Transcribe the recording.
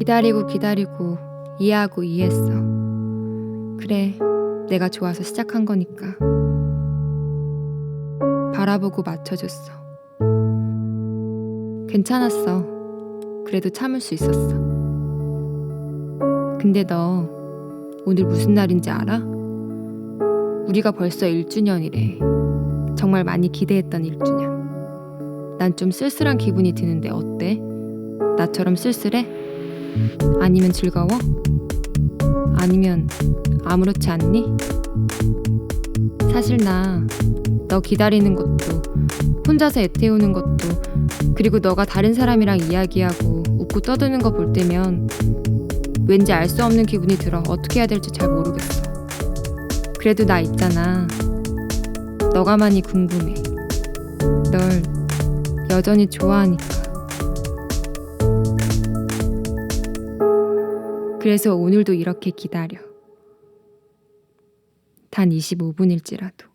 기다리고 기다리고 이해하고 이해했어. 그래, 내가 좋아서 시작한 거니까. 바라보고 맞춰줬어. 괜찮았어. 그래도 참을 수 있었어. 근데 너 오늘 무슨 날인지 알아? 우리가 벌써 1주년이래. 정말 많이 기대했던 1주년. 난 좀 쓸쓸한 기분이 드는데 어때? 나처럼 쓸쓸해? 아니면 즐거워? 아니면 아무렇지 않니? 사실 나 너 기다리는 것도 혼자서 애태우는 것도 그리고 너가 다른 사람이랑 이야기하고 웃고 떠드는 거 볼 때면 왠지 알 수 없는 기분이 들어 어떻게 해야 될지 잘 모르겠어. 그래도 나 있잖아. 너가 많이 궁금해. 널 여전히 좋아하니까. 그래서 오늘도 이렇게 기다려. 단 25분일지라도.